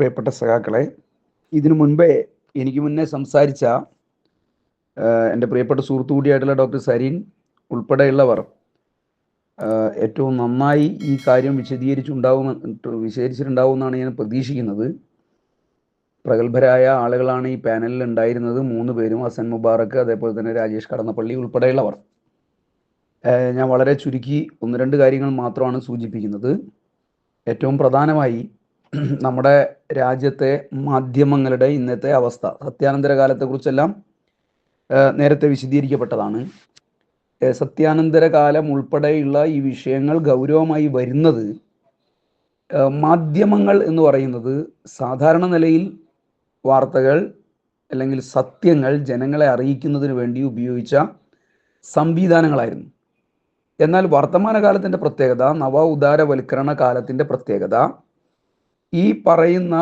പ്രിയപ്പെട്ട സഖാക്കളെ ഇതിനു മുൻപേ എനിക്ക് മുന്നേ സംസാരിച്ച എന്റെ പ്രിയപ്പെട്ട സുഹൃത്തു കൂടിയായിട്ടുള്ള ഡോക്ടർ സരീൻ ഉൾപ്പെടെയുള്ളവർ ഏറ്റവും നന്നായി ഈ കാര്യം വിശദീകരിച്ചുണ്ടാവും വിശദീകരിച്ചിട്ടുണ്ടാവുമെന്നാണ് ഞാൻ പ്രതീക്ഷിക്കുന്നത്. പ്രഗത്ഭരായ ആളുകളാണ് ഈ പാനലിൽ ഉണ്ടായിരുന്നത്. മൂന്ന് പേരും അസൻ മുബാറക്ക് അതേപോലെ തന്നെ രാജേഷ് കടന്നപ്പള്ളി ഉൾപ്പെടെയുള്ളവർ. ഞാൻ വളരെ ചുരുക്കി ഒന്ന് രണ്ട് കാര്യങ്ങൾ മാത്രമാണ് സൂചിപ്പിക്കുന്നത്. ഏറ്റവും പ്രധാനമായി നമ്മുടെ രാജ്യത്തെ മാധ്യമങ്ങളുടെ ഇന്നത്തെ അവസ്ഥ സത്യാനന്തര കാലത്തെക്കുറിച്ചെല്ലാം കുറിച്ചെല്ലാം നേരത്തെ വിശദീകരിക്കപ്പെട്ടതാണ്. സത്യാനന്തര കാലം ഉൾപ്പെടെയുള്ള ഈ വിഷയങ്ങൾ ഗൗരവമായി വരുന്നത് മാധ്യമങ്ങൾ എന്ന് പറയുന്നത് സാധാരണ നിലയിൽ വാർത്തകൾ അല്ലെങ്കിൽ സത്യങ്ങൾ ജനങ്ങളെ അറിയിക്കുന്നതിന് വേണ്ടി ഉപയോഗിച്ച സംവിധാനങ്ങളായിരുന്നു. എന്നാൽ വർത്തമാനകാലത്തിന്റെ പ്രത്യേകത നവ ഉദാരവൽക്കരണ കാലത്തിന്റെ പ്രത്യേകത ഈ പറയുന്ന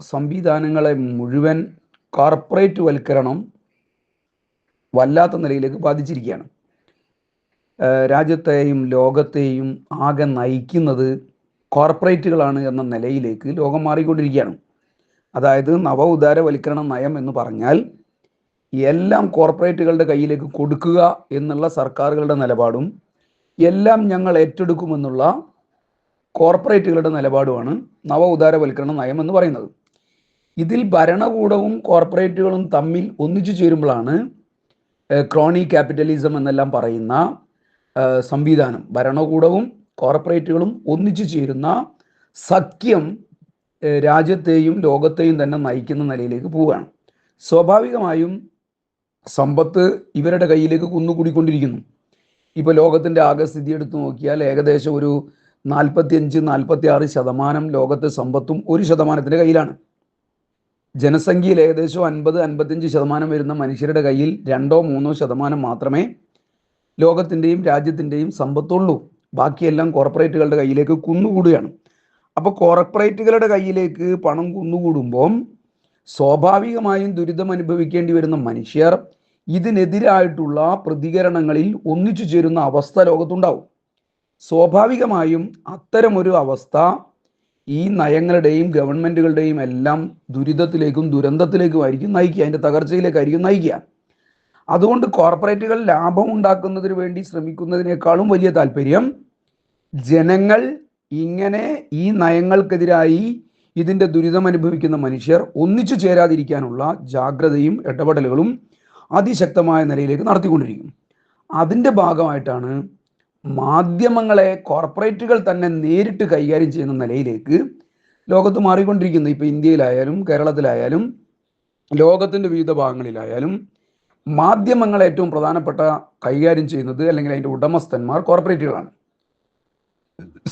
സംവിധാനങ്ങളെ മുഴുവൻ കോർപ്പറേറ്റ് വൽക്കരണം വല്ലാത്ത നിലയിലേക്ക് ബാധിച്ചിരിക്കുകയാണ്. രാജ്യത്തെയും ലോകത്തെയും ആകെ നയിക്കുന്നത് കോർപ്പറേറ്റുകളാണ് എന്ന നിലയിലേക്ക് ലോകം മാറിക്കൊണ്ടിരിക്കുകയാണ്. അതായത് നവ ഉദാരവൽക്കരണ നയം എന്ന് പറഞ്ഞാൽ എല്ലാം കോർപ്പറേറ്റുകളുടെ കയ്യിലേക്ക് കൊടുക്കുക എന്നുള്ള സർക്കാരുകളുടെ നിലപാടും എല്ലാം ഞങ്ങൾ ഏറ്റെടുക്കുമെന്നുള്ള കോർപ്പറേറ്റുകളുടെ നിലപാടുമാണ് നവ ഉദാരവൽക്കരണ നയം എന്ന് പറയുന്നത്. ഇതിൽ ഭരണകൂടവും കോർപ്പറേറ്റുകളും തമ്മിൽ ഒന്നിച്ചു ചേരുമ്പോഴാണ് ക്രോണി ക്യാപിറ്റലിസം എന്നെല്ലാം പറയുന്ന സംവിധാനം. ഭരണകൂടവും കോർപ്പറേറ്റുകളും ഒന്നിച്ചു ചേരുന്ന സഖ്യം രാജ്യത്തെയും ലോകത്തെയും തന്നെ നയിക്കുന്ന നിലയിലേക്ക് പോവുകയാണ്. സ്വാഭാവികമായും സമ്പത്ത് ഇവരുടെ കയ്യിലേക്ക് കുന്നുകൂടിക്കൊണ്ടിരിക്കുന്നു. ഇപ്പോൾ ലോകത്തിന്റെ ആകെ സ്ഥിതി എടുത്തു നോക്കിയാൽ ഏകദേശം ഒരു നാൽപ്പത്തിയഞ്ച് നാൽപ്പത്തി ആറ് ശതമാനം ലോകത്തെ സമ്പത്തും ഒരു ശതമാനത്തിന്റെ കയ്യിലാണ്. ജനസംഖ്യയിൽ ഏകദേശം അൻപത് അൻപത്തിയഞ്ച് ശതമാനം വരുന്ന മനുഷ്യരുടെ കയ്യിൽ രണ്ടോ മൂന്നോ ശതമാനം മാത്രമേ ലോകത്തിന്റെയും രാജ്യത്തിന്റെയും സമ്പത്തുള്ളൂ. ബാക്കിയെല്ലാം കോർപ്പറേറ്റുകളുടെ കയ്യിലേക്ക് കുന്നുകൂടുകയാണ്. അപ്പോൾ കോർപ്പറേറ്റുകളുടെ കയ്യിലേക്ക് പണം കുന്നുകൂടുമ്പോൾ സ്വാഭാവികമായും ദുരിതം അനുഭവിക്കേണ്ടി വരുന്ന മനുഷ്യർ ഇതിനെതിരായിട്ടുള്ള പ്രതികരണങ്ങളിൽ ഒന്നിച്ചു ചേരുന്ന അവസ്ഥ ലോകത്തുണ്ടാവും. സ്വാഭാവികമായും അത്തരമൊരു അവസ്ഥ ഈ നയങ്ങളുടെയും ഗവൺമെന്റുകളുടെയും എല്ലാം ദുരിതത്തിലേക്കും ദുരന്തത്തിലേക്കും ദുരന്തത്തിലേക്കുമായിരിക്കും നയിക്കുക. അതിന്റെ തകർച്ചയിലേക്കായിരിക്കും നയിക്കുക. അതുകൊണ്ട് കോർപ്പറേറ്റുകൾ ലാഭം ഉണ്ടാക്കുന്നതിന് വേണ്ടി ശ്രമിക്കുന്നതിനേക്കാളും വലിയ താല്പര്യം ജനങ്ങൾ ഇങ്ങനെ ഈ നയങ്ങൾക്കെതിരായി ഇതിന്റെ ദുരിതം അനുഭവിക്കുന്ന മനുഷ്യർ ഒന്നിച്ചു ചേരാതിരിക്കാനുള്ള ജാഗ്രതയും ഇടപെടലുകളും അതിശക്തമായ നിലയിലേക്ക് നടത്തിക്കൊണ്ടിരിക്കും. അതിന്റെ ഭാഗമായിട്ടാണ് മാധ്യമങ്ങളെ കോർപ്പറേറ്റുകൾ തന്നെ നേരിട്ട് കൈകാര്യം ചെയ്യുന്ന നിലയിലേക്ക് ലോകത്ത് മാറിക്കൊണ്ടിരിക്കുന്നു. ഇപ്പൊ ഇന്ത്യയിലായാലും കേരളത്തിലായാലും ലോകത്തിന്റെ വിവിധ ഭാഗങ്ങളിലായാലും മാധ്യമങ്ങൾ ഏറ്റവും പ്രധാനപ്പെട്ട കൈകാര്യം ചെയ്യുന്നത് അല്ലെങ്കിൽ അതിന്റെ ഉടമസ്ഥന്മാർ കോർപ്പറേറ്റുകളാണ്.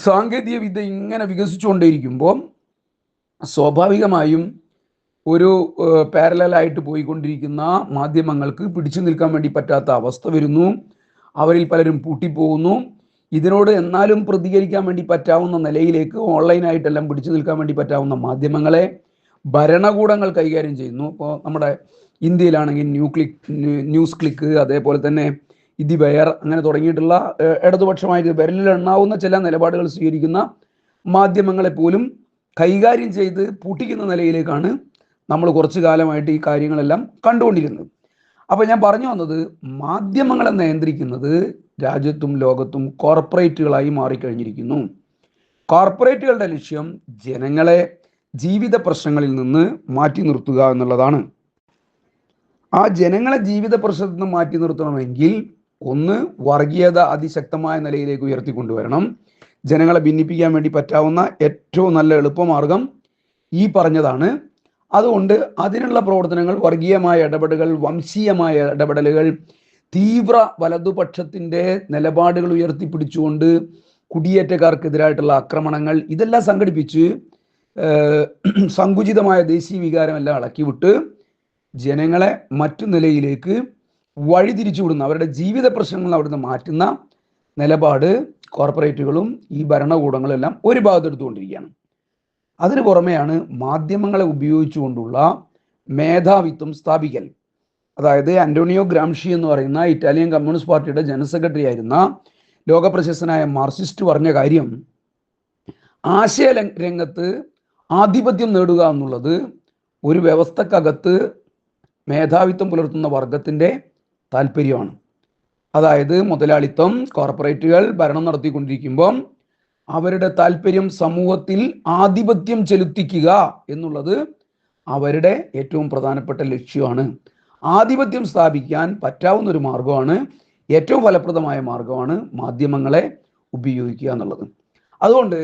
സാങ്കേതിക വിദ്യ ഇങ്ങനെ വികസിച്ചുകൊണ്ടേയിരിക്കുമ്പോൾ സ്വാഭാവികമായും ഒരു പാരലായിട്ട് പോയിക്കൊണ്ടിരിക്കുന്ന മാധ്യമങ്ങൾക്ക് പിടിച്ചു നിൽക്കാൻ വേണ്ടി പറ്റാത്ത അവസ്ഥ വരുന്നു. അവരിൽ പലരും പൂട്ടിപ്പോകുന്നു. ഇതിനോട് എന്നാലും പ്രതികരിക്കാൻ വേണ്ടി പറ്റാവുന്ന നിലയിലേക്ക് ഓൺലൈനായിട്ടെല്ലാം പിടിച്ചു നിൽക്കാൻ വേണ്ടി പറ്റാവുന്ന മാധ്യമങ്ങളെ ഭരണകൂടങ്ങൾ കൈകാര്യം ചെയ്യുന്നു. ഇപ്പോൾ നമ്മുടെ ഇന്ത്യയിലാണെങ്കിൽ ന്യൂ ക്ലിക്ക് ന്യൂസ് ക്ലിക്ക് അതേപോലെ തന്നെ ഇതി ബയർ അങ്ങനെ തുടങ്ങിയിട്ടുള്ള ഇടതുപക്ഷമായിട്ട് വിരലിൽ എണ്ണാവുന്ന ചില നിലപാടുകൾ സ്വീകരിക്കുന്ന മാധ്യമങ്ങളെ പോലും കൈകാര്യം ചെയ്ത് പൂട്ടിക്കുന്ന നിലയിലേക്കാണ് നമ്മൾ കുറച്ചു കാലമായിട്ട് ഈ കാര്യങ്ങളെല്ലാം കണ്ടുകൊണ്ടിരുന്നത്. അപ്പോൾ ഞാൻ പറഞ്ഞു വന്നത് മാധ്യമങ്ങളെ നിയന്ത്രിക്കുന്നത് രാജ്യത്തും ലോകത്തും കോർപ്പറേറ്റുകളായി മാറിക്കഴിഞ്ഞിരിക്കുന്നു. കോർപ്പറേറ്റുകളുടെ ലക്ഷ്യം ജനങ്ങളെ ജീവിത പ്രശ്നങ്ങളിൽ നിന്ന് മാറ്റി നിർത്തുക എന്നുള്ളതാണ്. ആ ജനങ്ങളെ ജീവിത പ്രശ്നത്തിൽ നിന്ന് മാറ്റി നിർത്തണമെങ്കിൽ ഒന്ന് വർഗീയത അതിശക്തമായ നിലയിലേക്ക് ഉയർത്തിക്കൊണ്ടുവരണം. ജനങ്ങളെ ഭിന്നിപ്പിക്കാൻ വേണ്ടി പറ്റാവുന്ന ഏറ്റവും നല്ല എളുപ്പമാർഗം ഈ പറഞ്ഞതാണ് അതുകൊണ്ട് അതിനുള്ള പ്രവർത്തനങ്ങൾ വർഗീയമായ ഇടപെടലുകൾ വംശീയമായ ഇടപെടലുകൾ തീവ്ര വലതുപക്ഷത്തിന്റെ നിലപാടുകൾ ഉയർത്തിപ്പിടിച്ചുകൊണ്ട് കുടിയേറ്റക്കാർക്കെതിരായിട്ടുള്ള ആക്രമണങ്ങൾ ഇതെല്ലാം സംഘടിപ്പിച്ച് സങ്കുചിതമായ ദേശീയ വികാരമെല്ലാം ഇളക്കിവിട്ട് ജനങ്ങളെ മറ്റു നിലയിലേക്ക് വഴിതിരിച്ചു വിടുന്ന അവരുടെ ജീവിത പ്രശ്നങ്ങൾ അവിടുന്ന് മാറ്റുന്ന നിലപാട് കോർപ്പറേറ്റുകളും ഈ ഭരണകൂടങ്ങളും എല്ലാം ഒരു ഭാഗത്ത് എടുത്തുകൊണ്ടിരിക്കുകയാണ്. അതിന് പുറമെയാണ് മാധ്യമങ്ങളെ ഉപയോഗിച്ചുകൊണ്ടുള്ള മേധാവിത്വം സ്ഥാപിക്കൽ. അതായത് അന്റോണിയോ ഗ്രാംഷി എന്ന് പറയുന്ന ഇറ്റാലിയൻ കമ്മ്യൂണിസ്റ്റ് പാർട്ടിയുടെ ജനറൽ സെക്രട്ടറി ആയിരുന്ന ലോകപ്രശസ്തനായ മാർസിസ്റ്റ് പറഞ്ഞ കാര്യം ആശയ രംഗത്ത് ആധിപത്യം നേടുക എന്നുള്ളത് ഒരു വ്യവസ്ഥക്കകത്ത് മേധാവിത്വം പുലർത്തുന്ന വർഗത്തിന്റെ താല്പര്യമാണ്. അതായത് മുതലാളിത്തം കോർപ്പറേറ്റുകൾ ഭരണം നടത്തിക്കൊണ്ടിരിക്കുമ്പം അവരുടെ താല്പര്യം സമൂഹത്തിൽ ആധിപത്യം ചെലുത്തിക്കുക എന്നുള്ളത് അവരുടെ ഏറ്റവും പ്രധാനപ്പെട്ട ലക്ഷ്യമാണ്. ആധിപത്യം സ്ഥാപിക്കാൻ പറ്റാവുന്ന ഒരു മാർഗമാണ് ഏറ്റവും ഫലപ്രദമായ മാർഗമാണ് മാധ്യമങ്ങളെ ഉപയോഗിക്കുക എന്നുള്ളത്. അതുകൊണ്ട്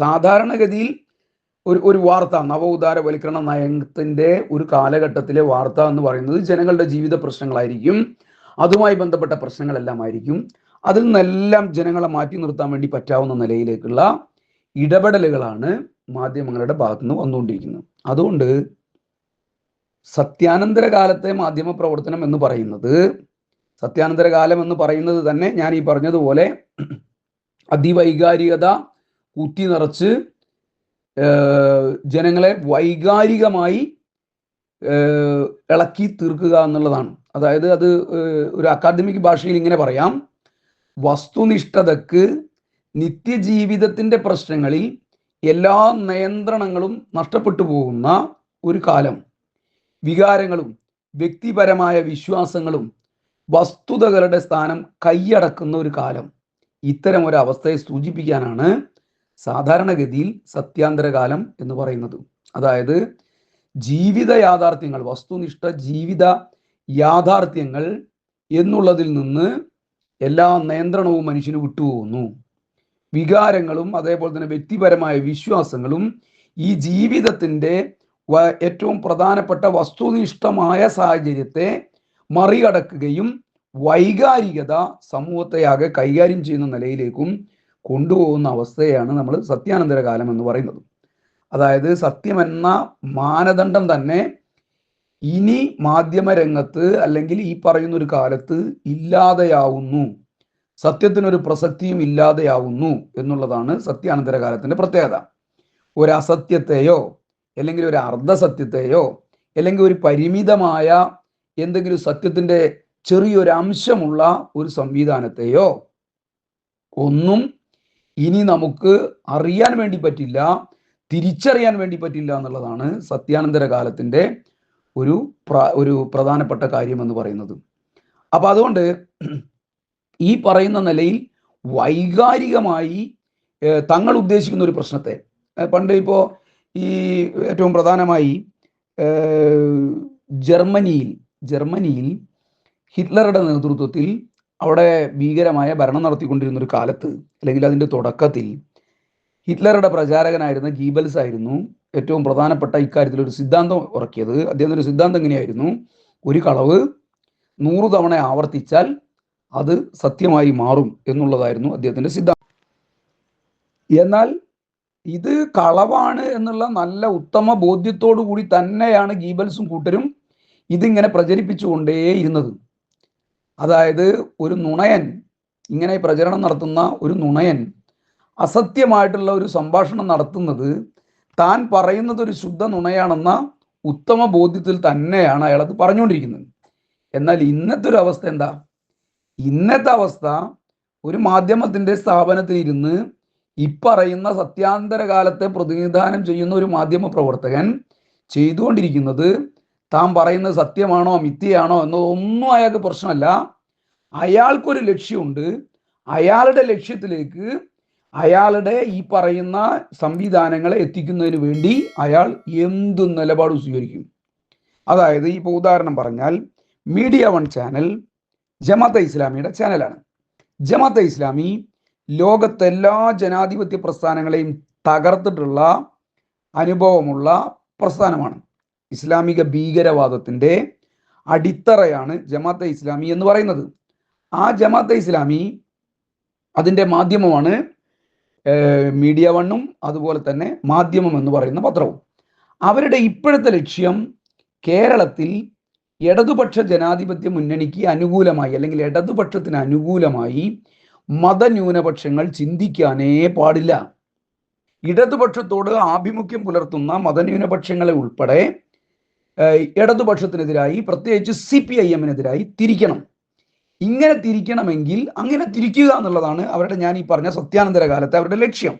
സാധാരണഗതിയിൽ ഒരു ഒരു വാർത്ത നവ ഉദാരവൽക്കരണ നയത്തിന്റെ ഒരു കാലഘട്ടത്തിലെ വാർത്ത എന്ന് പറയുന്നത് ജനങ്ങളുടെ ജീവിത പ്രശ്നങ്ങളായിരിക്കും അതുമായി ബന്ധപ്പെട്ട പ്രശ്നങ്ങളെല്ലാം ആയിരിക്കും. അതിൽ നിന്നെല്ലാം ജനങ്ങളെ മാറ്റി നിർത്താൻ വേണ്ടി പറ്റാവുന്ന നിലയിലേക്കുള്ള ഇടപെടലുകളാണ് മാധ്യമങ്ങളുടെ ഭാഗത്തു നിന്ന് വന്നുകൊണ്ടിരിക്കുന്നത്. അതുകൊണ്ട് സത്യാനന്തര കാലത്തെ മാധ്യമ പ്രവർത്തനം എന്ന് പറയുന്നത് സത്യാനന്തര കാലം എന്ന് പറയുന്നത് തന്നെ ഞാൻ ഈ പറഞ്ഞതുപോലെ അതിവൈകാരികത കുത്തി നിറച്ച് ജനങ്ങളെ വൈകാരികമായി ഇളക്കി തീർക്കുക എന്നുള്ളതാണ്. അതായത് അത് ഒരു അക്കാദമിക് ഭാഷയിൽ ഇങ്ങനെ പറയാം. വസ്തുനിഷ്ഠതക്ക് നിത്യജീവിതത്തിന്റെ പ്രശ്നങ്ങളിൽ എല്ലാ നിയന്ത്രണങ്ങളും നഷ്ടപ്പെട്ടു പോകുന്ന ഒരു കാലം. വികാരങ്ങളും വ്യക്തിപരമായ വിശ്വാസങ്ങളും വസ്തുതകളുടെ സ്ഥാനം കൈയടക്കുന്ന ഒരു കാലം. ഇത്തരം ഒരു അവസ്ഥയെ സൂചിപ്പിക്കാനാണ് സാധാരണഗതിയിൽ സത്യാന്തര കാലം എന്ന് പറയുന്നത്. അതായത് ജീവിത യാഥാർത്ഥ്യങ്ങൾ വസ്തുനിഷ്ഠ ജീവിത യാഥാർത്ഥ്യങ്ങൾ എന്നുള്ളതിൽ നിന്ന് എല്ലാ നിയന്ത്രണവും മനുഷ്യന് വിട്ടുപോകുന്നു. വികാരങ്ങളും അതേപോലെ തന്നെ വ്യക്തിപരമായ വിശ്വാസങ്ങളും ഈ ജീവിതത്തിന്റെ ഏറ്റവും പ്രധാനപ്പെട്ട വസ്തുനിഷ്ഠമായ സാഹചര്യത്തെ മറികടക്കുകയും വൈകാരികത സമൂഹത്തെയാകെ കൈകാര്യം ചെയ്യുന്ന നിലയിലേക്കും കൊണ്ടുപോകുന്ന അവസ്ഥയാണ് നമ്മൾ സത്യാനന്തര കാലം എന്ന് പറയുന്നത്. അതായത് സത്യമെന്ന മാനദണ്ഡം തന്നെ ഇനി മാധ്യമ രംഗത്ത് അല്ലെങ്കിൽ ഈ പറയുന്ന ഒരു കാലത്ത് ഇല്ലാതെയാവുന്നു. സത്യത്തിനൊരു പ്രസക്തിയും ഇല്ലാതെയാവുന്നു എന്നുള്ളതാണ് സത്യാനന്തര കാലത്തിന്റെ പ്രത്യേകത. ഒരു അല്ലെങ്കിൽ ഒരു അർദ്ധസത്യത്തെയോ അല്ലെങ്കിൽ ഒരു പരിമിതമായ എന്തെങ്കിലും സത്യത്തിന്റെ ചെറിയൊരു അംശമുള്ള ഒരു സംവിധാനത്തെയോ ഒന്നും ഇനി നമുക്ക് അറിയാൻ വേണ്ടി പറ്റില്ല തിരിച്ചറിയാൻ വേണ്ടി പറ്റില്ല എന്നുള്ളതാണ് സത്യാനന്തര കാലത്തിന്റെ ഒരു ഒരു പ്രധാനപ്പെട്ട കാര്യം എന്ന് പറയുന്നത്. അപ്പൊ അതുകൊണ്ട് ഈ പറയുന്ന നിലയിൽ വൈകാരികമായി തങ്ങൾ ഉദ്ദേശിക്കുന്ന ഒരു പ്രശ്നത്തെ പണ്ട് ഇപ്പോ ഈ ഏറ്റവും പ്രധാനമായി ജർമ്മനിയിൽ ജർമ്മനിയിൽ ഹിറ്റ്ലറുടെ നേതൃത്വത്തിൽ അവിടെ ഭീകരമായ ഭരണം നടത്തിക്കൊണ്ടിരുന്ന ഒരു കാലത്ത് അല്ലെങ്കിൽ അതിന്റെ തുടക്കത്തിൽ ഹിറ്റ്ലറുടെ പ്രചാരകനായിരുന്ന ഗീബൽസ് ആയിരുന്നു ഏറ്റവും പ്രധാനപ്പെട്ട ഇക്കാര്യത്തിൽ ഒരു സിദ്ധാന്തം ഉറക്കിയത്. അദ്ദേഹത്തിന്റെ സിദ്ധാന്തം എങ്ങനെയായിരുന്നു? ഒരു കളവ് നൂറ് തവണ ആവർത്തിച്ചാൽ അത് സത്യമായി മാറും എന്നുള്ളതായിരുന്നു അദ്ദേഹത്തിന്റെ സിദ്ധാന്തം. എന്നാൽ ഇത് കളവാണ് എന്നുള്ള നല്ല ഉത്തമ ബോധ്യത്തോടു കൂടി തന്നെയാണ് ഗീബൽസും കൂട്ടരും ഇതിങ്ങനെ പ്രചരിപ്പിച്ചുകൊണ്ടേയിരുന്നത്. അതായത് ഒരു നുണയൻ ഇങ്ങനെ പ്രചരണം നടത്തുന്ന ഒരു നുണയൻ അസത്യമായിട്ടുള്ള ഒരു സംഭാഷണം നടത്തുന്നത് താൻ പറയുന്നത് ഒരു ശുദ്ധ നുണയാണെന്ന ഉത്തമ ബോധ്യത്തിൽ തന്നെയാണ് അയാൾ അത് പറഞ്ഞുകൊണ്ടിരിക്കുന്നത്. എന്നാൽ ഇന്നത്തെ ഒരു അവസ്ഥ എന്താ? ഇന്നത്തെ അവസ്ഥ ഒരു മാധ്യമത്തിന്റെ സ്ഥാപനത്തിൽ ഇരുന്ന് ഇപ്പറയുന്ന സത്യാന്തര കാലത്തെ പ്രതിനിധാനം ചെയ്യുന്ന ഒരു മാധ്യമ പ്രവർത്തകൻ ചെയ്തുകൊണ്ടിരിക്കുന്നത് താൻ പറയുന്നത് സത്യമാണോ മിഥ്യയാണോ എന്നതൊന്നും അയാൾക്ക് പ്രശ്നമല്ല. അയാൾക്കൊരു ലക്ഷ്യമുണ്ട്. അയാളുടെ ലക്ഷ്യത്തിലേക്ക് അയാളുടെ ഈ പറയുന്ന സംവിധാനങ്ങളെ എത്തിക്കുന്നതിന് വേണ്ടി അയാൾ എന്തു നിലപാട് സ്വീകരിക്കും. അതായത് ഇപ്പോൾ ഉദാഹരണം പറഞ്ഞാൽ മീഡിയ വൺ ചാനൽ ജമാഅത്തെ ഇസ്ലാമിയുടെ ചാനലാണ്. ജമാഅത്തെ ഇസ്ലാമി ലോകത്തെ എല്ലാ ജനാധിപത്യ പ്രസ്ഥാനങ്ങളെയും തകർത്തിട്ടുള്ള അനുഭവമുള്ള പ്രസ്ഥാനമാണ്. ഇസ്ലാമിക ഭീകരവാദത്തിന്റെ അടിത്തറയാണ് ജമാഅത്തെ ഇസ്ലാമി എന്ന് പറയുന്നത്. ആ ജമാഅത്തെ ഇസ്ലാമി അതിന്റെ മാധ്യമമാണ് മീഡിയ വണ്ണും അതുപോലെ തന്നെ മാധ്യമം എന്ന് പറയുന്ന പത്രവും. അവരുടെ ഇപ്പോഴത്തെ ലക്ഷ്യം കേരളത്തിൽ ഇടതുപക്ഷ ജനാധിപത്യ മുന്നണിക്ക് അനുകൂലമായി അല്ലെങ്കിൽ ഇടതുപക്ഷത്തിന് അനുകൂലമായി മതന്യൂനപക്ഷങ്ങൾ ചിന്തിക്കാനേ പാടില്ല. ഇടതുപക്ഷത്തോട് ആഭിമുഖ്യം പുലർത്തുന്ന മതന്യൂനപക്ഷങ്ങളെ ഉൾപ്പെടെ ഇടതുപക്ഷത്തിനെതിരായി പ്രത്യേകിച്ച് സി പി ഐ എമ്മിനെതിരായി തിരിക്കണം. ഇങ്ങനെ തിരിക്കണമെങ്കിൽ അങ്ങനെ തിരിക്കുക എന്നുള്ളതാണ് അവരുടെ ഞാൻ ഈ പറഞ്ഞ സത്യാനന്തര കാലത്തെ അവരുടെ ലക്ഷ്യം.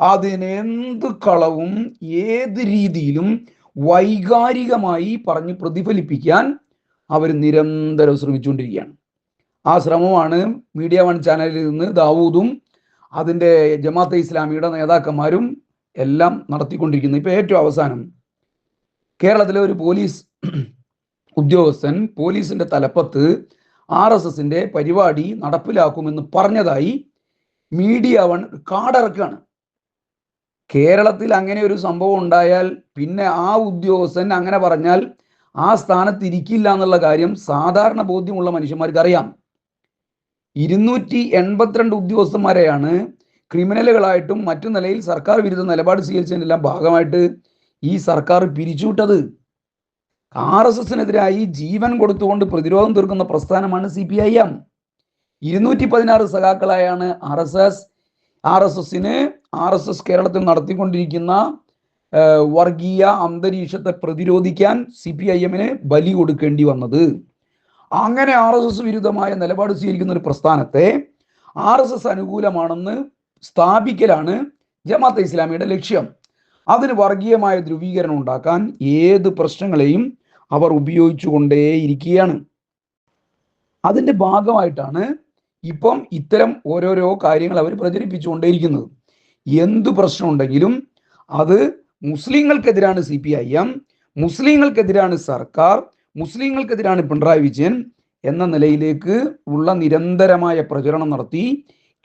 അതിനെന്ത് കളവും ഏത് രീതിയിലും വൈകാരികമായി പറഞ്ഞ് പ്രതിഫലിപ്പിക്കാൻ അവർ നിരന്തരം ശ്രമിച്ചുകൊണ്ടിരിക്കുകയാണ്. ആ ശ്രമമാണ് മീഡിയ വൺ ചാനലിൽ നിന്ന് ദാവൂദും അതിന്റെ ജമാഅത്തെ ഇസ്ലാമിയുടെ നേതാക്കന്മാരും എല്ലാം നടത്തിക്കൊണ്ടിരിക്കുന്നത്. ഇപ്പൊ ഏറ്റവും അവസാനം കേരളത്തിലെ ഒരു പോലീസ് ഉദ്യോഗസ്ഥൻ പോലീസിന്റെ തലപ്പത്ത് ആർ എസ് എസിന്റെ പരിപാടി നടപ്പിലാക്കുമെന്ന് പറഞ്ഞതായി മീഡിയ വൺ കാടിറക്കാണ്. കേരളത്തിൽ അങ്ങനെ ഒരു സംഭവം ഉണ്ടായാൽ പിന്നെ ആ ഉദ്യോഗസ്ഥൻ അങ്ങനെ പറഞ്ഞാൽ ആ സ്ഥാനത്ത് ഇരിക്കില്ല എന്നുള്ള കാര്യം സാധാരണ ബോധ്യമുള്ള മനുഷ്യന്മാർക്ക് അറിയാം ഇരുന്നൂറ്റി എൺപത്തിരണ്ട് ഉദ്യോഗസ്ഥന്മാരെയാണ് ക്രിമിനലുകളായിട്ടും മറ്റു നിലയിൽ സർക്കാർ വിരുദ്ധ നിലപാട് സ്വീകരിച്ചതിനെല്ലാം ഭാഗമായിട്ട് ഈ സർക്കാർ പിരിച്ചുവിട്ടത്. ആർ എസ് എസിനെതിരായി ജീവൻ കൊടുത്തുകൊണ്ട് പ്രതിരോധം തീർക്കുന്ന പ്രസ്ഥാനമാണ് സി പി ഐ എം. ഇരുന്നൂറ്റി പതിനാറ് സഖാക്കളായാണ് R S S R S എസിന് ആർ എസ് എസ് കേരളത്തിൽ നടത്തിക്കൊണ്ടിരിക്കുന്ന വർഗീയ അന്തരീക്ഷത്തെ പ്രതിരോധിക്കാൻ സി പി ഐ എമ്മിന് ബലി കൊടുക്കേണ്ടി വന്നത്. അങ്ങനെ ആർ എസ് എസ് വിരുദ്ധമായ നിലപാട് സ്വീകരിക്കുന്ന ഒരു പ്രസ്ഥാനത്തെ ആർ എസ് എസ് അനുകൂലമാണെന്ന് സ്ഥാപിക്കലാണ് ജമാഅത്തെ ഇസ്ലാമിയുടെ ലക്ഷ്യം. അതിന് വർഗീയമായ ധ്രുവീകരണം ഉണ്ടാക്കാൻ ഏത് പ്രശ്നങ്ങളെയും അവർ ഉപയോഗിച്ചുകൊണ്ടേയിരിക്കുകയാണ് അതിന്റെ ഭാഗമായിട്ടാണ് ഇപ്പം ഇത്തരം ഓരോരോ കാര്യങ്ങൾ അവർ പ്രചരിപ്പിച്ചുകൊണ്ടേയിരിക്കുന്നത് എന്ത് പ്രശ്നമുണ്ടെങ്കിലും അത് മുസ്ലിങ്ങൾക്കെതിരാണ് സി പി ഐ എം മുസ്ലിങ്ങൾക്കെതിരാണ് സർക്കാർ മുസ്ലിങ്ങൾക്കെതിരാണ് പിണറായി വിജയൻ എന്ന നിലയിലേക്ക് ഉള്ള നിരന്തരമായ പ്രചരണം നടത്തി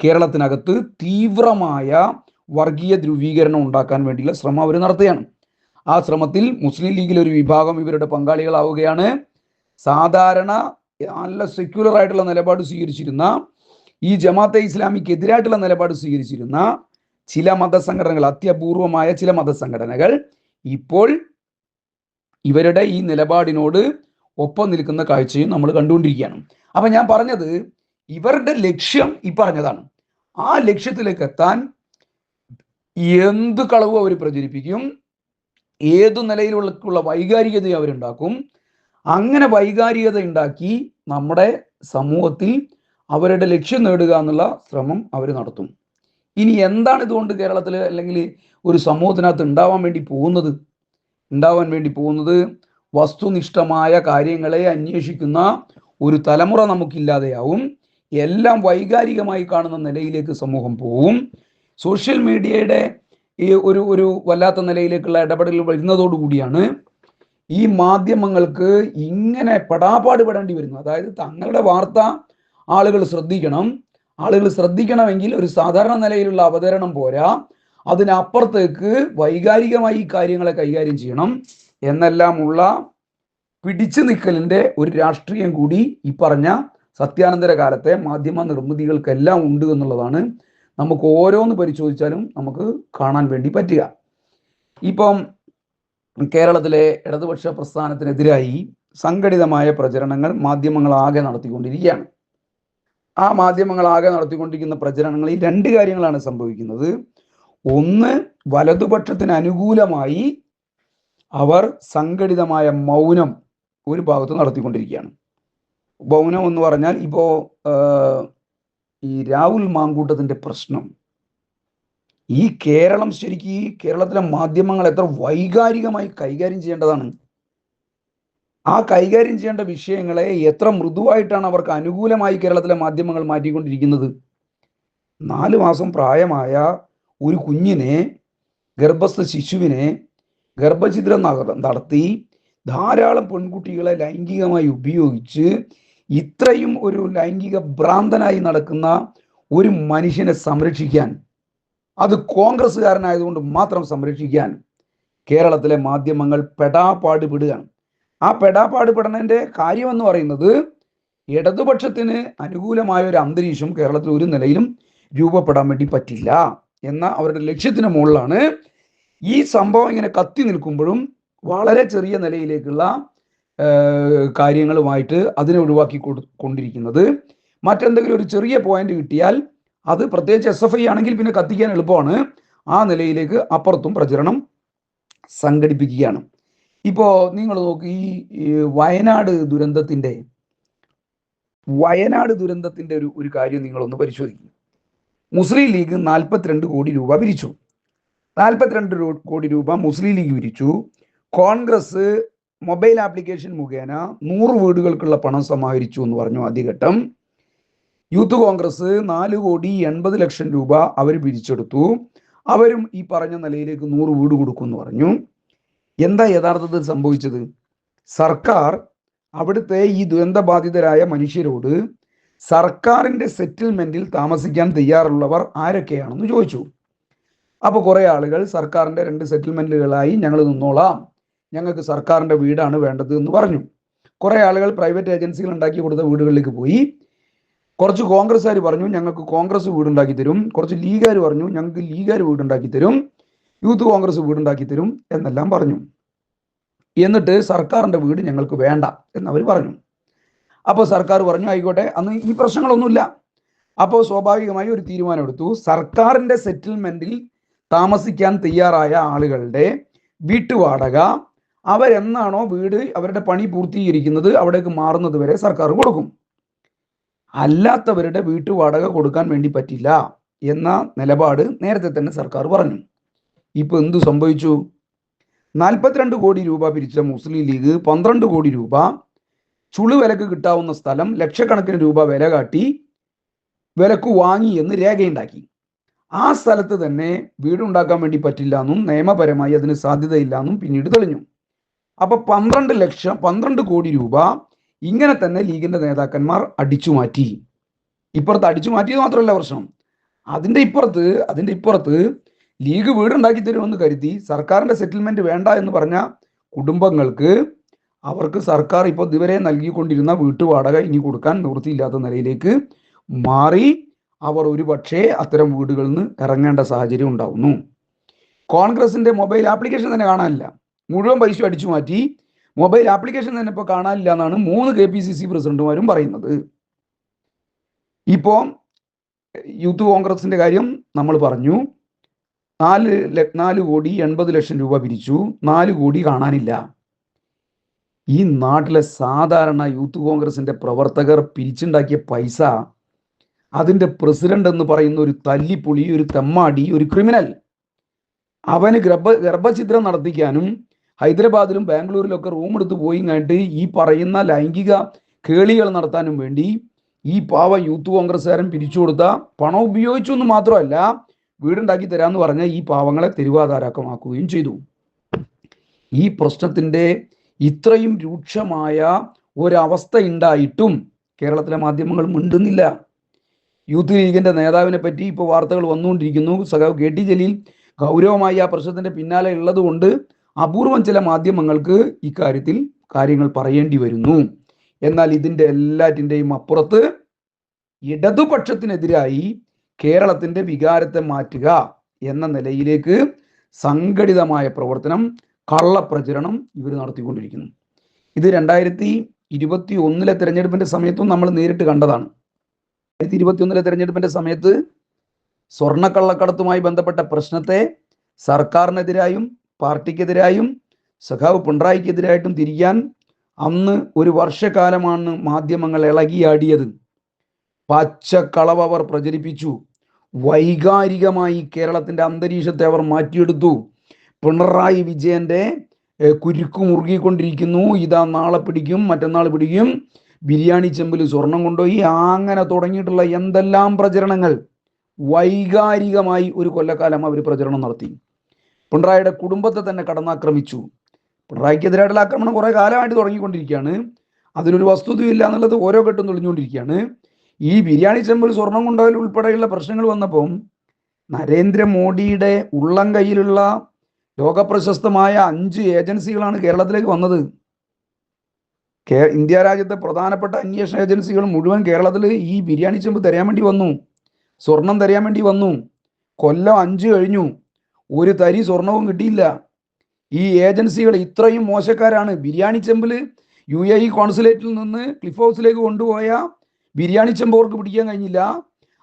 കേരളത്തിനകത്ത് തീവ്രമായ വർഗീയ ധ്രുവീകരണം ഉണ്ടാക്കാൻ വേണ്ടിയുള്ള ശ്രമം അവർ നടത്തുകയാണ്. ആ ശ്രമത്തിൽ മുസ്ലിം ലീഗിലെ ഒരു വിഭാഗം ഇവരുടെ പങ്കാളികളാവുകയാണ്. സാധാരണ നല്ല സെക്യുലർ ആയിട്ടുള്ള നിലപാട് സ്വീകരിച്ചിരുന്ന ഈ ജമാഅത്തെ ഇസ്ലാമിക്ക് എതിരായിട്ടുള്ള നിലപാട് സ്വീകരിച്ചിരുന്ന ചില മതസംഘടനകൾ അത്യപൂർവമായ ചില മതസംഘടനകൾ ഇപ്പോൾ ഇവരുടെ ഈ നിലപാടിനോട് ഒപ്പം നിൽക്കുന്ന കാഴ്ചയും നമ്മൾ കണ്ടുകൊണ്ടിരിക്കുകയാണ്. അപ്പൊ ഞാൻ പറഞ്ഞത് ഇവരുടെ ലക്ഷ്യം ഈ പറഞ്ഞതാണ്. ആ ലക്ഷ്യത്തിലേക്ക് എത്താൻ എന്ത് കളവും അവർ പ്രചരിപ്പിക്കും? ഏതു നിലയിലുള്ള വൈകാരികത അവരുണ്ടാക്കും അങ്ങനെ വൈകാരികത ഉണ്ടാക്കി നമ്മുടെ സമൂഹത്തിൽ അവരുടെ ലക്ഷ്യം നേടുക എന്നുള്ള ശ്രമം അവർ നടത്തും. ഇനി എന്താണ് ഇതുകൊണ്ട് കേരളത്തിൽ അല്ലെങ്കിൽ ഒരു സമൂഹത്തിനകത്ത് ഉണ്ടാവാൻ വേണ്ടി പോകുന്നത്? ഉണ്ടാവാൻ വേണ്ടി പോകുന്നത് വസ്തുനിഷ്ഠമായ കാര്യങ്ങളെ അന്വേഷിക്കുന്ന ഒരു തലമുറ നമുക്കില്ലാതെയാവും. എല്ലാം വൈകാരികമായി കാണുന്ന നിലയിലേക്ക് സമൂഹം പോവും. സോഷ്യൽ മീഡിയയുടെ ഈ ഒരു ഒരു വല്ലാത്ത നിലയിലേക്കുള്ള ഇടപെടൽ വരുന്നതോടുകൂടിയാണ് ഈ മാധ്യമങ്ങൾക്ക് ഇങ്ങനെ പെടാപ്പാട് പെടേണ്ടി വരുന്നു അതായത് തങ്ങളുടെ വാർത്ത ആളുകൾ ശ്രദ്ധിക്കണം. ആളുകൾ ശ്രദ്ധിക്കണമെങ്കിൽ ഒരു സാധാരണ നിലയിലുള്ള അവതരണം പോരാ. അതിനപ്പുറത്തേക്ക് വൈകാരികമായി ഈ കാര്യങ്ങളെ കൈകാര്യം ചെയ്യണം എന്നെല്ലാമുള്ള പിടിച്ചു നിൽക്കലിന്റെ ഒരു രാഷ്ട്രീയം കൂടി ഈ പറഞ്ഞ സത്യാനന്തര കാലത്തെ മാധ്യമ നിർമ്മിതികൾക്കെല്ലാം ഉണ്ട് എന്നുള്ളതാണ് നമുക്ക് ഓരോന്ന് പരിശോധിച്ചാലും നമുക്ക് കാണാൻ വേണ്ടി പറ്റുക. ഇപ്പം കേരളത്തിലെ ഇടതുപക്ഷ പ്രസ്ഥാനത്തിനെതിരായി സംഘടിതമായ പ്രചരണങ്ങൾ മാധ്യമങ്ങളാകെ നടത്തിക്കൊണ്ടിരിക്കുകയാണ്. ആ മാധ്യമങ്ങളാകെ നടത്തിക്കൊണ്ടിരിക്കുന്ന പ്രചരണങ്ങളിൽ രണ്ട് കാര്യങ്ങളാണ് സംഭവിക്കുന്നത്. ഒന്ന് വലതുപക്ഷത്തിന് അനുകൂലമായി അവർ സംഘടിതമായ മൗനം ഒരു ഭാഗത്ത് നടത്തിക്കൊണ്ടിരിക്കുകയാണ്. മൗനം എന്ന് പറഞ്ഞാൽ ഇപ്പോ ഈ രാഹുൽ മാങ്കൂട്ടത്തിന്റെ പ്രശ്നം. ഈ കേരളം ശരിക്കും ഈ കേരളത്തിലെ മാധ്യമങ്ങൾ എത്ര വൈകാരികമായി കൈകാര്യം ചെയ്യേണ്ടതാണ്? ആ കൈകാര്യം ചെയ്യേണ്ട വിഷയങ്ങളെ എത്ര മൃദുവായിട്ടാണ് അവർക്ക് അനുകൂലമായി കേരളത്തിലെ മാധ്യമങ്ങൾ മാറ്റിക്കൊണ്ടിരിക്കുന്നത്? നാല് മാസം പ്രായമായ ഒരു കുഞ്ഞിനെ ഗർഭസ്ഥ ശിശുവിനെ ഗർഭഛിദ്രം നടത്തി ധാരാളം പെൺകുട്ടികളെ ലൈംഗികമായി ഉപയോഗിച്ച് ഇത്രയും ഒരു ലൈംഗിക ഭ്രാന്തനായി നടക്കുന്ന ഒരു മനുഷ്യനെ സംരക്ഷിക്കാൻ അത് കോൺഗ്രസ്സുകാരനായതുകൊണ്ട് മാത്രം സംരക്ഷിക്കാൻ കേരളത്തിലെ മാധ്യമങ്ങൾ പെടാപ്പാട് പെടുകയാണ്. ആ പെടാപ്പാട് കാര്യം എന്ന് പറയുന്നത് ഇടതുപക്ഷത്തിന് അനുകൂലമായ ഒരു അന്തരീക്ഷം കേരളത്തിൽ ഒരു നിലയിലും രൂപപ്പെടാൻ വേണ്ടി പറ്റില്ല എന്ന അവരുടെ ലക്ഷ്യത്തിന് മുകളിലാണ് ഈ സംഭവം ഇങ്ങനെ കത്തി നിൽക്കുമ്പോഴും വളരെ ചെറിയ നിലയിലേക്കുള്ള കാര്യങ്ങളുമായിട്ട് അതിനെ ഒഴിവാക്കി കൊണ്ടിരിക്കുന്നത്. മറ്റെന്തെങ്കിലും ഒരു ചെറിയ പോയിന്റ് കിട്ടിയാൽ അത് പ്രത്യേകിച്ച് എസ് എഫ് ഐ ആണെങ്കിൽ പിന്നെ കത്തിക്കാൻ എളുപ്പമാണ്. ആ നിലയിലേക്ക് അപ്പുറത്തും പ്രചരണം സംഘടിപ്പിക്കുകയാണ്. ഇപ്പോ നിങ്ങൾ നോക്കി ഈ വയനാട് ദുരന്തത്തിന്റെ വയനാട് ദുരന്തത്തിന്റെ ഒരു ഒരു കാര്യം നിങ്ങളൊന്ന് പരിശോധിക്കും. മുസ്ലിം ലീഗ് നാൽപ്പത്തിരണ്ട് കോടി രൂപ പിരിച്ചു നാൽപ്പത്തിരണ്ട് കോടി രൂപ മുസ്ലിം ലീഗ് പിരിച്ചു കോൺഗ്രസ് മൊബൈൽ ആപ്ലിക്കേഷൻ മുഖേന നൂറ് വീടുകൾക്കുള്ള പണം സമാഹരിച്ചു എന്ന് പറഞ്ഞു ആദ്യഘട്ടം. യൂത്ത് കോൺഗ്രസ് നാല് കോടി എൺപത് ലക്ഷം രൂപ അവർ പിരിച്ചെടുത്തു. അവരും ഈ പറഞ്ഞ നിലയിലേക്ക് നൂറ് വീട് കൊടുക്കും എന്ന് പറഞ്ഞു. എന്താ യഥാർത്ഥത്തിൽ സംഭവിച്ചത്? സർക്കാർ അവിടുത്തെ ഈ ദുരന്തബാധിതരായ മനുഷ്യരോട് സർക്കാരിന്റെ സെറ്റിൽമെന്റിൽ താമസിക്കാൻ തയ്യാറുള്ളവർ ആരൊക്കെയാണെന്ന് ചോദിച്ചു. അപ്പോൾ കുറേ ആളുകൾ സർക്കാരിന്റെ രണ്ട് സെറ്റിൽമെന്റുകളായി ഞങ്ങൾ നിന്നോളാം. ഞങ്ങൾക്ക് സർക്കാരിന്റെ വീടാണ് വേണ്ടത് എന്ന് പറഞ്ഞു. കുറേ ആളുകൾ പ്രൈവറ്റ് ഏജൻസികൾ ഉണ്ടാക്കി കൊടുത്ത വീടുകളിലേക്ക് പോയി. കുറച്ച് കോൺഗ്രസ്സുകാർ പറഞ്ഞു ഞങ്ങൾക്ക് കോൺഗ്രസ് വീടുണ്ടാക്കി തരും. കുറച്ച് ലീഗുകാർ പറഞ്ഞു ഞങ്ങൾക്ക് ലീഗുകാർ വീടുണ്ടാക്കി തരും യൂത്ത് കോൺഗ്രസ് വീടുണ്ടാക്കി തരും എന്നെല്ലാം പറഞ്ഞു. എന്നിട്ട് സർക്കാരിന്റെ വീട് ഞങ്ങൾക്ക് വേണ്ട എന്നവർ പറഞ്ഞു. അപ്പോൾ സർക്കാർ പറഞ്ഞു ആയിക്കോട്ടെ അന്ന് ഈ പ്രശ്നങ്ങളൊന്നുമില്ല. അപ്പോൾ സ്വാഭാവികമായി ഒരു തീരുമാനം എടുത്തു സർക്കാരിന്റെ സെറ്റിൽമെന്റിൽ താമസിക്കാൻ തയ്യാറായ ആളുകളുടെ വീട്ടുവാടക അവരെന്നാണോ വീട് അവരുടെ പണി പൂർത്തീകരിക്കുന്നത് അവിടേക്ക് മാറുന്നത് വരെ സർക്കാർ കൊടുക്കും. അല്ലാത്തവരുടെ വീട്ടുവാടക കൊടുക്കാൻ വേണ്ടി പറ്റില്ല എന്ന നിലപാട് നേരത്തെ തന്നെ സർക്കാർ പറഞ്ഞു. ഇപ്പൊ എന്തു സംഭവിച്ചു? നാൽപ്പത്തിരണ്ട് കോടി രൂപ പിരിച്ച മുസ്ലിം ലീഗ് പന്ത്രണ്ട് കോടി രൂപ ചുളു വിലക്ക് കിട്ടാവുന്ന സ്ഥലം ലക്ഷക്കണക്കിന് രൂപ വില കാട്ടി വിലക്ക് വാങ്ങി എന്ന് രേഖയുണ്ടാക്കി. ആ സ്ഥലത്ത് തന്നെ വീടുണ്ടാക്കാൻ വേണ്ടി പറ്റില്ല എന്നും നിയമപരമായി അതിന് സാധ്യതയില്ല എന്നും പിന്നീട് തെളിഞ്ഞു. അപ്പൊ പന്ത്രണ്ട് ലക്ഷം പന്ത്രണ്ട് കോടി രൂപ ഇങ്ങനെ തന്നെ ലീഗിന്റെ നേതാക്കന്മാർ അടിച്ചു മാറ്റി. ഇപ്പുറത്ത് അടിച്ചു മാറ്റിയത് മാത്രമല്ല പ്രശ്നം. അതിന്റെ ഇപ്പുറത്ത് അതിന്റെ ഇപ്പുറത്ത് ലീഗ് വീടുണ്ടാക്കി തരുമെന്ന് കരുതി സർക്കാരിന്റെ സെറ്റിൽമെന്റ് വേണ്ട എന്ന് പറഞ്ഞ കുടുംബങ്ങൾക്ക് അവർക്ക് സർക്കാർ ഇപ്പോൾ ഇതുവരെ നൽകിക്കൊണ്ടിരുന്ന വീട്ടുവാടക ഇനി കൊടുക്കാൻ നിവൃത്തിയില്ലാത്ത നിലയിലേക്ക് മാറി അവർ ഒരു പക്ഷേ അത്തരം വീടുകളിൽ നിന്ന് ഇറങ്ങേണ്ട സാഹചര്യം ഉണ്ടാവുന്നു. കോൺഗ്രസിന്റെ മൊബൈൽ ആപ്ലിക്കേഷൻ തന്നെ കാണാനില്ല. മുഴുവൻ പൈസ അടിച്ചു മാറ്റി. മൊബൈൽ ആപ്ലിക്കേഷൻ തന്നെ ഇപ്പോൾ കാണാനില്ല എന്നാണ് മൂന്ന് കെ പി സി സി പ്രസിഡന്റുമാരും പറയുന്നത്. ഇപ്പോൾ യൂത്ത് കോൺഗ്രസിന്റെ കാര്യം നമ്മൾ പറഞ്ഞു. നാല് നാല് കോടി എൺപത് ലക്ഷം രൂപ പിരിച്ചു. നാല് കോടി കാണാനില്ല. ഈ നാട്ടിലെ സാധാരണ യൂത്ത് കോൺഗ്രസിന്റെ പ്രവർത്തകർ പിരിച്ചുണ്ടാക്കിയ പൈസ അതിന്റെ പ്രസിഡന്റ് എന്ന് പറയുന്ന ഒരു തല്ലിപ്പൊളി ഒരു തെമ്മാടി ഒരു ക്രിമിനൽ. അവന് ഗർഭ ഗർഭഛിദ്രം നടത്തിക്കാനും ഹൈദരാബാദിലും ബാംഗ്ലൂരിലും ഒക്കെ റൂം എടുത്ത് പോയി കഴിഞ്ഞിട്ട് ഈ പറയുന്ന ലൈംഗിക കേളികൾ നടത്താനും വേണ്ടി ഈ പാവ യൂത്ത് കോൺഗ്രസ്സുകാരൻ പിരിച്ചു കൊടുത്ത പണം ഉപയോഗിച്ചു എന്ന് മാത്രമല്ല വീടുണ്ടാക്കി തരാമെന്ന് പറഞ്ഞ ഈ പാവങ്ങളെ തെരുവാധാരാക്കമാക്കുകയും ചെയ്തു. ഈ പ്രശ്നത്തിന്റെ ഇത്രയും രൂക്ഷമായ ഒരവസ്ഥ ഉണ്ടായിട്ടും കേരളത്തിലെ മാധ്യമങ്ങൾ മിണ്ടുന്നില്ല. യൂത്ത് ലീഗിന്റെ നേതാവിനെ പറ്റി ഇപ്പോൾ വാർത്തകൾ വന്നുകൊണ്ടിരിക്കുന്നു. സഖാവ് കെ ടി ജലീൽ ഗൗരവമായി ആ പ്രശ്നത്തിന്റെ പിന്നാലെ ഉള്ളത് കൊണ്ട് അപൂർവം ചില മാധ്യമങ്ങൾക്ക് ഇക്കാര്യത്തിൽ കാര്യങ്ങൾ പറയേണ്ടി വരുന്നു. എന്നാൽ ഇതിന്റെ എല്ലാറ്റിന്റെയും അപ്പുറത്ത് ഇടതുപക്ഷത്തിനെതിരായി കേരളത്തിന്റെ വികാരത്തെ മാറ്റുക എന്ന നിലയിലേക്ക് സംഘടിതമായ പ്രവർത്തനം കള്ളപ്രചരണം ഇവർ നടത്തിക്കൊണ്ടിരിക്കുന്നു. ഇത് രണ്ടായിരത്തി ഇരുപത്തി ഒന്നിലെ തെരഞ്ഞെടുപ്പിന്റെ സമയത്തും നമ്മൾ നേരിട്ട് കണ്ടതാണ്. രണ്ടായിരത്തി ഇരുപത്തി ഒന്നിലെ തെരഞ്ഞെടുപ്പിന്റെ സമയത്ത് സ്വർണക്കള്ളക്കടത്തുമായി ബന്ധപ്പെട്ട പ്രശ്നത്തെ സർക്കാരിനെതിരായും പാർട്ടിക്കെതിരായും സഖാവ് പിണറായിക്കെതിരായിട്ടും തിരിയാൻ അന്ന് ഒരു വർഷക്കാലമാണ് മാധ്യമങ്ങൾ ഇളകിയാടിയത്. പച്ചക്കളവ് അവർ പ്രചരിപ്പിച്ചു. വൈകാരികമായി കേരളത്തിന്റെ അന്തരീക്ഷത്തെ അവർ മാറ്റിയെടുത്തു. പിണറായി കുരുക്കു കുരുക്ക് മുറുകിക്കൊണ്ടിരിക്കുന്നു. ഇതാ നാളെ പിടിക്കും മറ്റന്നാൾ പിടിക്കും. ബിരിയാണി ചെമ്പിൽ സ്വർണം കൊണ്ടുപോയി. അങ്ങനെ തുടങ്ങിയിട്ടുള്ള എന്തെല്ലാം പ്രചരണങ്ങൾ? വൈകാരികമായി ഒരു കൊല്ലക്കാലം അവർ പ്രചരണം നടത്തി. പിണറായിയുടെ കുടുംബത്തെ തന്നെ കടന്നാക്രമിച്ചു. പിണറായിക്കെതിരായിട്ടുള്ള ആക്രമണം കുറെ കാലമായിട്ട് തുടങ്ങിക്കൊണ്ടിരിക്കുകയാണ്. അതിനൊരു വസ്തുതയില്ല എന്നുള്ളത് ഓരോ ഘട്ടം തെളിഞ്ഞുകൊണ്ടിരിക്കുകയാണ്. ഈ ബിരിയാണി ചെമ്പിൽ സ്വർണം കൊണ്ടുപോയാൽ ഉൾപ്പെടെയുള്ള പ്രശ്നങ്ങൾ വന്നപ്പം നരേന്ദ്രമോദിയുടെ ഉള്ളം കയ്യിലുള്ള ലോകപ്രശസ്തമായ അഞ്ച് ഏജൻസികളാണ് കേരളത്തിലേക്ക് വന്നത്. കേ ഇന്ത്യ രാജ്യത്തെ പ്രധാനപ്പെട്ട അന്വേഷണ ഏജൻസികൾ മുഴുവൻ കേരളത്തിൽ ഈ ബിരിയാണി ചെമ്പ് തരാൻ വേണ്ടി വന്നു. സ്വർണം തരാൻ വേണ്ടി വന്നു. കൊല്ലം അഞ്ച് കഴിഞ്ഞു. ഒരു തരി സ്വർണവും കിട്ടിയില്ല. ഈ ഏജൻസികൾ ഇത്രയും മോശക്കാരാണ്. ബിരിയാണി ചെമ്പിൽ യു എ ഇ കോൺസുലേറ്റിൽ നിന്ന് ക്ലിഫ് ഹൗസിലേക്ക് കൊണ്ടുപോയ ബിരിയാണി ചെമ്പ് അവർക്ക് പിടിക്കാൻ കഴിഞ്ഞില്ല.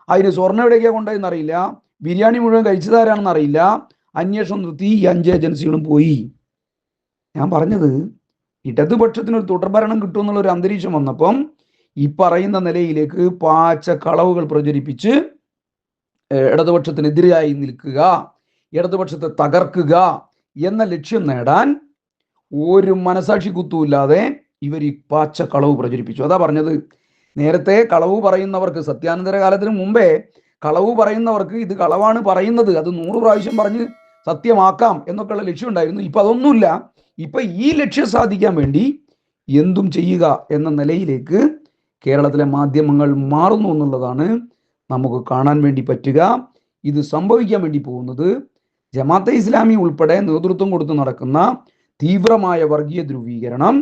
അതിന് സ്വർണം എവിടേക്കാണ് കൊണ്ടുപോയെന്ന് അറിയില്ല. ബിരിയാണി മുഴുവൻ കഴിച്ചതാരാണെന്ന് അറിയില്ല. അന്വേഷണം നിർത്തി ഈ അഞ്ച് ഏജൻസികളും പോയി. ഞാൻ പറഞ്ഞത് ഇടതുപക്ഷത്തിന് ഒരു തുടർഭരണം കിട്ടുമെന്നുള്ള ഒരു അന്തരീക്ഷം വന്നപ്പം ഈ പറയുന്ന നിലയിലേക്ക് പാച്ച കളവുകൾ പ്രചരിപ്പിച്ച് ഇടതുപക്ഷത്തിനെതിരായി നിൽക്കുക. ഇടതുപക്ഷത്തെ തകർക്കുക എന്ന ലക്ഷ്യം നേടാൻ ഒരു മനസാക്ഷി കുത്തുമില്ലാതെ ഇവർ ഈ പാച്ച കളവ് പ്രചരിപ്പിച്ചു. അതാ പറഞ്ഞത്. നേരത്തെ കളവ് പറയുന്നവർക്ക് സത്യാനന്തര കാലത്തിന് മുമ്പേ കളവ് പറയുന്നവർക്ക് ഇത് കളവാണ് പറയുന്നത്. അത് നൂറ് പ്രാവശ്യം പറഞ്ഞ് സത്യമാക്കാം എന്നൊക്കെയുള്ള ലക്ഷ്യം ഉണ്ടായിരുന്നു. ഇപ്പൊ അതൊന്നുമില്ല. ഇപ്പൊ ഈ ലക്ഷ്യം സാധിക്കാൻ വേണ്ടി എന്തും ചെയ്യുക എന്ന നിലയിലേക്ക് കേരളത്തിലെ മാധ്യമങ്ങൾ മാറുന്നു എന്നുള്ളതാണ് നമുക്ക് കാണാൻ വേണ്ടി പറ്റുക. ഇത് സംഭവിക്കാൻ വേണ്ടി പോകുന്നത് ജമാഅത്തെ ഇസ്ലാമി ഉൾപ്പെടെ നേതൃത്വം കൊടുത്ത് നടക്കുന്ന തീവ്രമായ വർഗീയ ധ്രുവീകരണം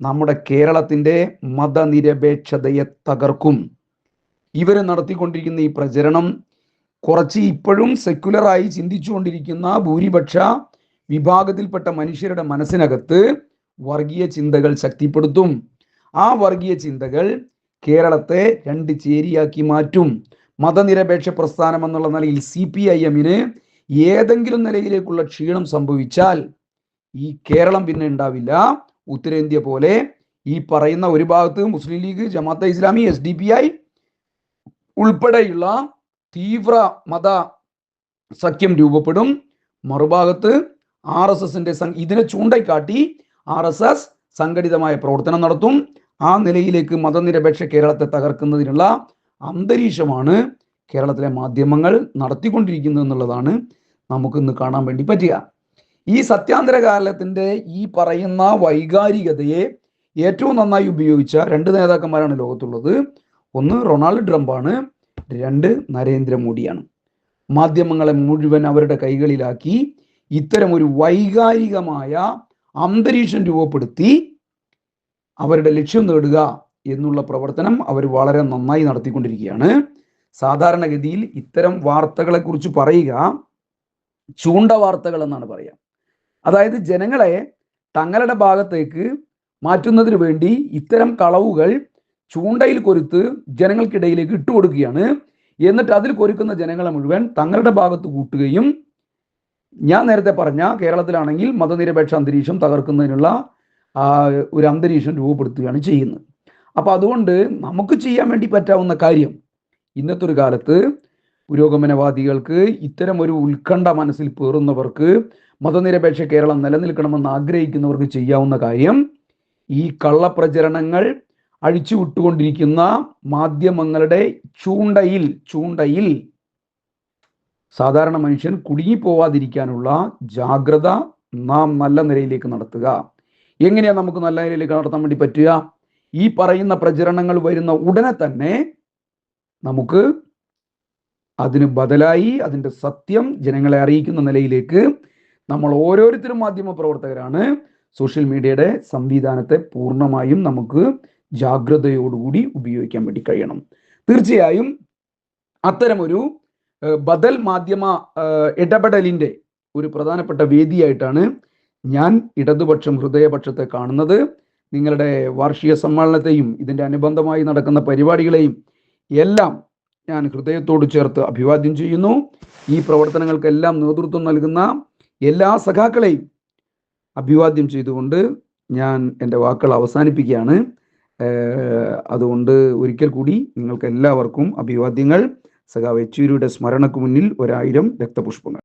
നമ്മുടെ കേരളത്തിന്റെ മതനിരപേക്ഷതയെ തകർക്കും. ഇവർ നടത്തിക്കൊണ്ടിരിക്കുന്ന ഈ പ്രചരണം കുറച്ച് ഇപ്പോഴും സെക്യുലറായി ചിന്തിച്ചുകൊണ്ടിരിക്കുന്ന ഭൂരിപക്ഷ വിഭാഗത്തിൽപ്പെട്ട മനുഷ്യരുടെ മനസ്സിനകത്ത് വർഗീയ ചിന്തകൾ ശക്തിപ്പെടുത്തും. ആ വർഗീയ ചിന്തകൾ കേരളത്തെ രണ്ട് ചേരിയാക്കി മാറ്റും. മതനിരപേക്ഷ പ്രസ്ഥാനം എന്നുള്ള നിലയിൽ സി പി ഐ എമ്മിന് ഏതെങ്കിലും നിലയിലേക്കുള്ള ക്ഷീണം സംഭവിച്ചാൽ ഈ കേരളം പിന്നെ ഉണ്ടാവില്ല. ഉത്തരേന്ത്യ പോലെ ഈ പറയുന്ന ഒരു ഭാഗത്ത് Muslim League Jamaat e Islami S D P I ഉൾപ്പെടെയുള്ള തീവ്ര മത സഖ്യം രൂപപ്പെടും. മറുഭാഗത്ത് ആർ എസ് എസിന്റെ ഇതിനെ ചൂണ്ടിക്കാട്ടി ആർ എസ് എസ് സംഘടിതമായ പ്രവർത്തനം നടത്തും. ആ നിലയിലേക്ക് മതനിരപേക്ഷ കേരളത്തെ തകർക്കുന്നതിനുള്ള അന്തരീക്ഷമാണ് കേരളത്തിലെ മാധ്യമങ്ങൾ നടത്തിക്കൊണ്ടിരിക്കുന്നു എന്നുള്ളതാണ് നമുക്ക് ഇന്ന് കാണാൻ വേണ്ടി പറ്റുക. ഈ സത്യാന്തര കാലത്തിന്റെ ഈ പറയുന്ന വൈകാരികതയെ ഏറ്റവും നന്നായി ഉപയോഗിച്ച രണ്ട് നേതാക്കന്മാരാണ് ലോകത്തുള്ളത്. ഒന്ന് റൊണാൾഡ് ട്രംപാണ് രണ്ട് നരേന്ദ്രമോദിയാണ്. മാധ്യമങ്ങളെ മുഴുവൻ അവരുടെ കൈകളിലാക്കി ഇത്തരം ഒരു വൈകാരികമായ അന്തരീക്ഷം രൂപപ്പെടുത്തി അവരുടെ ലക്ഷ്യം നേടുക എന്നുള്ള പ്രവർത്തനം അവർ വളരെ നന്നായി നടത്തിക്കൊണ്ടിരിക്കുകയാണ്. സാധാരണഗതിയിൽ ഇത്തരം വാർത്തകളെ കുറിച്ച് പറയുക ചൂണ്ട വാർത്തകൾ എന്നാണ് പറയുക. അതായത് ജനങ്ങളെ തങ്ങളുടെ ഭാഗത്തേക്ക് മാറ്റുന്നതിന് വേണ്ടി ഇത്തരം കളവുകൾ ചൂണ്ടയിൽ കൊരുത്ത് ജനങ്ങൾക്കിടയിലേക്ക് ഇട്ടുകൊടുക്കുകയാണ് എന്നിട്ട് അതിൽ കൊരുക്കുന്ന ജനങ്ങളെ മുഴുവൻ തങ്ങളുടെ ഭാഗത്ത് കൂട്ടുകയും ഞാൻ നേരത്തെ പറഞ്ഞ കേരളത്തിലാണെങ്കിൽ മതനിരപേക്ഷ അന്തരീക്ഷം തകർക്കുന്നതിനുള്ള ഒരു അന്തരീക്ഷം രൂപപ്പെടുത്തുകയാണ് ചെയ്യുന്നത്. അപ്പൊ അതുകൊണ്ട് നമുക്ക് ചെയ്യാൻ വേണ്ടി പറ്റാവുന്ന കാര്യം ഇന്നത്തെ ഒരു കാലത്ത് പുരോഗമനവാദികൾക്ക് ഇത്തരം ഒരു ഉത്കണ്ഠ മനസ്സിൽ പേറുന്നവർക്ക് മതനിരപേക്ഷ കേരളം നിലനിൽക്കണമെന്ന് ആഗ്രഹിക്കുന്നവർക്ക് ചെയ്യാവുന്ന കാര്യം ഈ കള്ളപ്രചരണങ്ങൾ അഴിച്ചു വിട്ടുകൊണ്ടിരിക്കുന്ന മാധ്യമങ്ങളുടെ ചൂണ്ടയിൽ ചൂണ്ടയിൽ സാധാരണ മനുഷ്യൻ കുടുങ്ങിപ്പോവാതിരിക്കാനുള്ള ജാഗ്രത നാം നല്ല നിലയിലേക്ക് നടത്തുക. എങ്ങനെയാ നമുക്ക് നല്ല നിലയിലേക്ക് നടത്താൻ വേണ്ടി പറ്റുക? ഈ പറയുന്ന പ്രചരണങ്ങൾ വരുന്ന ഉടനെ തന്നെ നമുക്ക് അതിന് ബദലായി അതിന്റെ സത്യം ജനങ്ങളെ അറിയിക്കുന്ന നിലയിലേക്ക് നമ്മൾ ഓരോരുത്തരും മാധ്യമ പ്രവർത്തകരാണ്. സോഷ്യൽ മീഡിയയുടെ സംവിധാനത്തെ പൂർണമായും നമുക്ക് ജാഗ്രതയോടുകൂടി ഉപയോഗിക്കാൻ വേണ്ടി കഴിയണം. തീർച്ചയായും അത്തരമൊരു ബദൽ മാധ്യമ ഇടപെടലിന്റെ ഒരു പ്രധാനപ്പെട്ട വേദിയായിട്ടാണ് ഞാൻ ഇടതുപക്ഷം ഹൃദയപക്ഷത്തെ കാണുന്നത്. നിങ്ങളുടെ വാർഷിക സമ്മേളനത്തെയും ഇതിന്റെ അനുബന്ധമായി നടക്കുന്ന പരിപാടികളെയും എല്ലാം ഞാൻ ഹൃദയത്തോട് ചേർത്ത് അഭിവാദ്യം ചെയ്യുന്നു. ഈ പ്രവർത്തനങ്ങൾക്കെല്ലാം നേതൃത്വം നൽകുന്ന എല്ലാ സഖാക്കളെയും അഭിവാദ്യം ചെയ്തുകൊണ്ട് ഞാൻ എന്റെ വാക്കുകൾ അവസാനിപ്പിക്കുകയാണ്. അതുകൊണ്ട് ഒരിക്കൽ കൂടി നിങ്ങൾക്ക് എല്ലാവർക്കും അഭിവാദ്യങ്ങൾ. സഖാവ് യെച്ചൂരിയുടെ സ്മരണക്ക് മുന്നിൽ ഒരായിരം രക്തപുഷ്പങ്ങൾ.